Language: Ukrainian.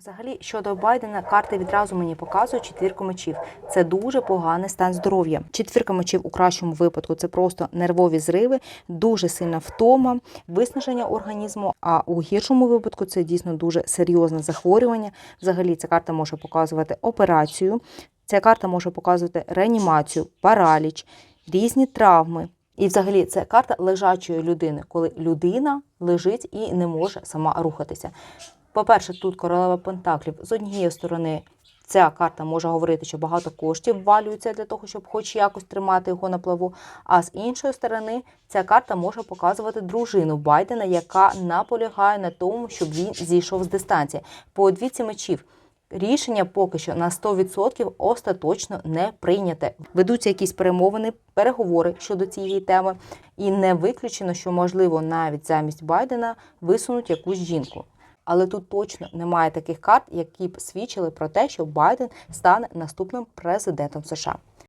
Взагалі, щодо Байдена, карти відразу мені показують четвірку мечів. Це дуже поганий стан здоров'я. Четвірка мечів у кращому випадку це просто нервові зриви, дуже сильна втома, виснаження організму. А у гіршому випадку це дійсно дуже серйозне захворювання. Взагалі, ця карта може показувати операцію. Ця карта може показувати реанімацію, параліч, різні травми. І взагалі це карта лежачої людини, коли людина лежить і не може сама рухатися. По-перше, тут королева Пентаклів. З однієї сторони, ця карта може говорити, що багато коштів ввалюється для того, щоб хоч якось тримати його на плаву. А з іншої сторони, ця карта може показувати дружину Байдена, яка наполягає на тому, щоб він зійшов з дистанції. По двіці мечів. Рішення поки що на 100% остаточно не прийняте. Ведуться якісь перемовини, переговори щодо цієї теми, і не виключено, що можливо навіть замість Байдена висунуть якусь жінку. Але тут точно немає таких карт, які б свідчили про те, що Байден стане наступним президентом США.